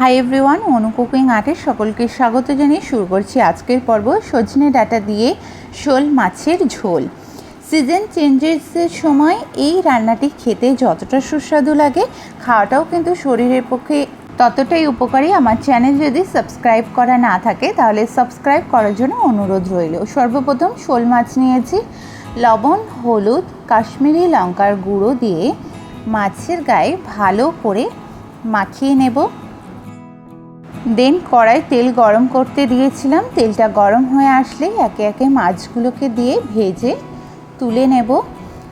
Hi everyone অনু cooking আর্টের সকলকে স্বাগত জানিয়ে শুরু করছি আজকের পর্ব সজনে ডাটা দিয়ে শোল মাছের ঝোল। সিজন চেঞ্জেসের সময় এই রান্নাটি খেতে যতটা সুস্বাদু লাগে, খাওয়াটাও কিন্তু শরীরের পক্ষে ততটাই উপকারী। আমার চ্যানেল যদি সাবস্ক্রাইব করা না থাকে, তাহলে সাবস্ক্রাইব করার জন্য অনুরোধ রইল। সর্বপ্রথম শোল মাছ নিয়েছি। লবণ, হলুদ, কাশ্মীরি লঙ্কার গুঁড়ো দিয়ে মাছের গায়ে ভালো করে মাখিয়ে নেব। দেন কড়াই তেল গরম করতে দিয়েছিলাম। তেলটা গরম হয়ে আসলেই একে একে মাছগুলোকে দিয়ে ভেজে তুলে নেব।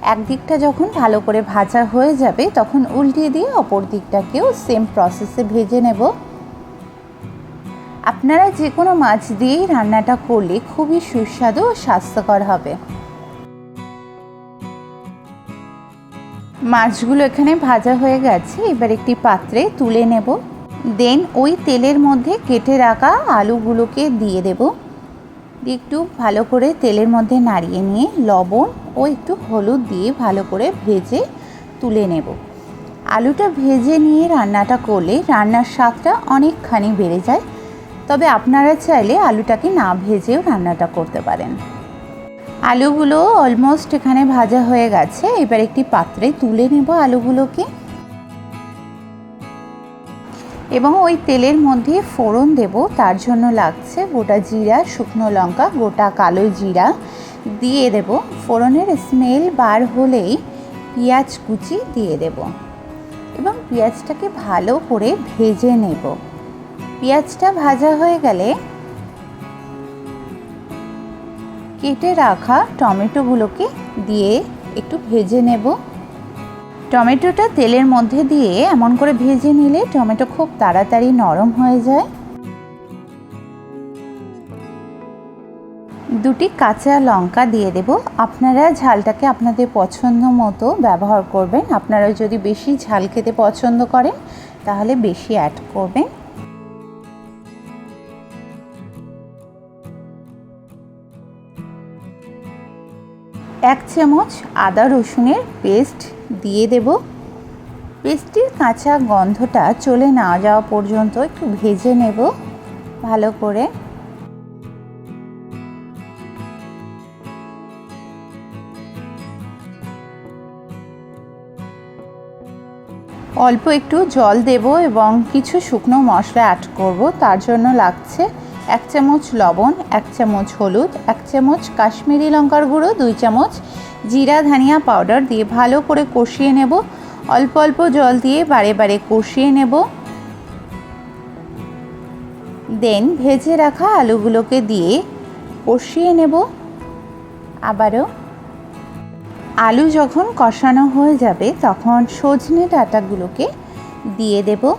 একদিকটা যখন ভালো করে ভাজা হয়ে যাবে, তখন উল্টিয়ে দিয়ে অপর দিকটাকেও সেম প্রসেসে ভেজে নেব। আপনারা যে কোনো মাছ দিয়েই রান্নাটা করলে খুবই সুস্বাদু ও স্বাস্থ্যকর হবে। মাছগুলো এখানে ভাজা হয়ে গেছে। এবার একটি পাত্রে তুলে নেব। দেন ওই তেলের মধ্যে কেটে রাখা আলুগুলোকে দিয়ে দেব। একটু ভালো করে তেলের মধ্যে নাড়িয়ে নিয়ে লবণ ও একটু হলুদ দিয়ে ভালো করে ভেজে তুলে নেব। আলুটা ভেজে নিয়ে রান্নাটা করলে রান্নার স্বাদটা অনেকখানি বেড়ে যায়। তবে আপনারা চাইলে আলুটাকে না ভেজেও রান্নাটা করতে পারেন। আলুগুলো অলমোস্ট এখানে ভাজা হয়ে গেছে। এবার একটি পাত্রে তুলে নেব আলুগুলোকে। এবং ওই তেলের মধ্যে ফোড়ন দেব, তার জন্য লাগছে গোটা জিরা, শুকনো লঙ্কা, গোটা কালো জিরা দিয়ে দেব। ফোড়নের স্মেল বার হলেই পেঁয়াজ কুচি দিয়ে দেব এবং পেঁয়াজটাকে ভালো করে ভেজে নেব। পেঁয়াজটা ভাজা হয়ে গেলে কেটে রাখা টমেটোগুলোকে দিয়ে একটু ভেজে নেব। টমেটোটা তেলের মধ্যে দিয়ে এমন করে ভেজে নিলে টমেটো খুব তাড়াতাড়ি নরম হয়ে যায়। দুটি কাঁচা লঙ্কা দিয়ে দেব। আপনারা ঝালটাকে আপনাদের পছন্দ মতো ব্যবহার করবেন। আপনারা যদি বেশি ঝাল খেতে পছন্দ করেন, তাহলে বেশি অ্যাড করবেন। এক চামচ আদা রসুনের পেস্ট দিয়ে দেব। পেস্টটির কাঁচা গন্ধটা চলে না যাওয়া পর্যন্ত একটু ভেজে নেব ভালো করে। অল্প একটু জল দেব এবং কিছু শুকনো মশলা অ্যাড করব, তার জন্য লাগছে এক চামচ লবণ, এক চামচ হলুদ, এক চামচ কাশ্মীরি লঙ্কার গুঁড়ো, দুই চামচ জিরা, ধনিয়া পাউডার দিয়ে ভালো করে কষিয়ে নেব। অল্প অল্প জল দিয়ে বারে বারে কষিয়ে নেব। দেন ভেজে রাখা আলুগুলোকে দিয়ে কষিয়ে নেব। আবারও আলু যখন কষানো হয়ে যাবে, তখন সজনে ডাঁটাগুলোকে দিয়ে দেব।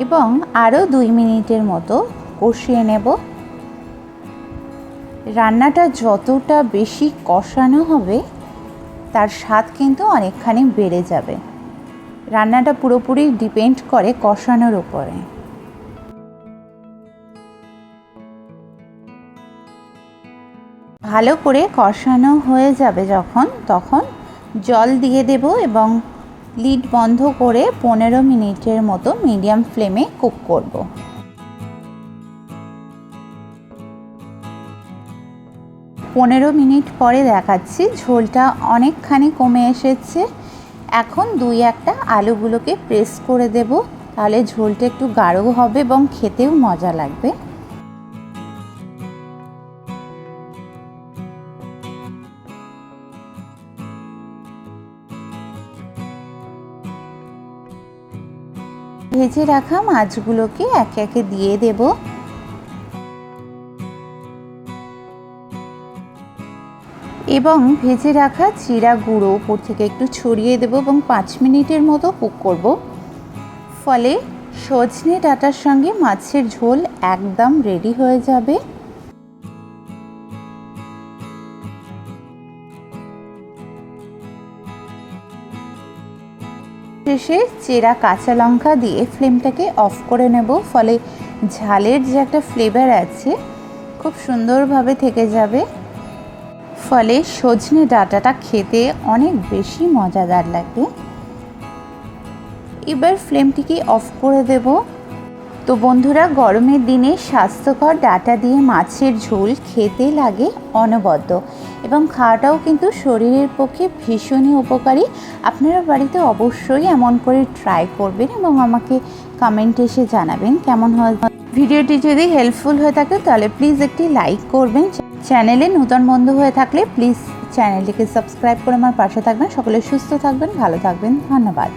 এবং আরও দুই মিনিটের মতো কষিয়ে নেব। রান্নাটা যতটা বেশি কষানো হবে, তার স্বাদ কিন্তু অনেকখানি বেড়ে যাবে। রান্নাটা পুরোপুরি ডিপেন্ড করে কষানোর উপরে। ভালো করে কষানো হয়ে যাবে যখন, তখন জল দিয়ে দেব এবং লিড বন্ধ করে পনেরো মিনিটের মতো মিডিয়াম ফ্লেমে কুক করব। পনেরো মিনিট পরে দেখাচ্ছি ঝোলটা অনেকখানি কমে এসেছে। এখন দুই একটা আলুগুলোকে প্রেস করে দেব। তাহলে ঝোলটা একটু গাঢ় হবে এবং খেতেও মজা লাগবে। ভেজে রাখা মাছগুলোকে একে একে দিয়ে দেব। এবং ভেজে রাখা চিরা গুঁড়ো উপর থেকে একটু ছড়িয়ে দেব এবং পাঁচ মিনিটের মতো কুক করব। ফলে সজনে ডাটার সঙ্গে মাছের ঝোল একদম রেডি হয়ে যাবে। শেষে চেরা কাঁচা লঙ্কা দিয়ে ফ্লেমটাকে অফ করে নেব। ফলে ঝালের যে একটা ফ্লেভার আছে, খুব সুন্দরভাবে থেকে যাবে। ফলে সজনে ডাঁটাটা খেতে অনেক বেশি মজাদার লাগবে। এবার ফ্লেমটিকে অফ করে দেব। তো বন্ধুরা, গরমের দিনে স্বাস্থ্যকর ডাটা দিয়ে মাছের ঝোল খেতে লাগে অনবদ্য এবং খাওয়াটাও কিন্তু শরীরের পক্ষে ভীষণই উপকারী। আপনারা বাড়িতে অবশ্যই এমন করে ট্রাই করবেন এবং আমাকে কমেন্ট এসে জানাবেন কেমন হয়। ভিডিওটি যদি হেল্পফুল হয়ে থাকে, তাহলে প্লিজ একটি লাইক করবেন। চ্যানেলে নূতন বন্ধু হয়ে থাকলে প্লিজ চ্যানেলটিকে সাবস্ক্রাইব করে আমার পাশে থাকবেন। সকলে সুস্থ থাকবেন, ভালো থাকবেন। ধন্যবাদ।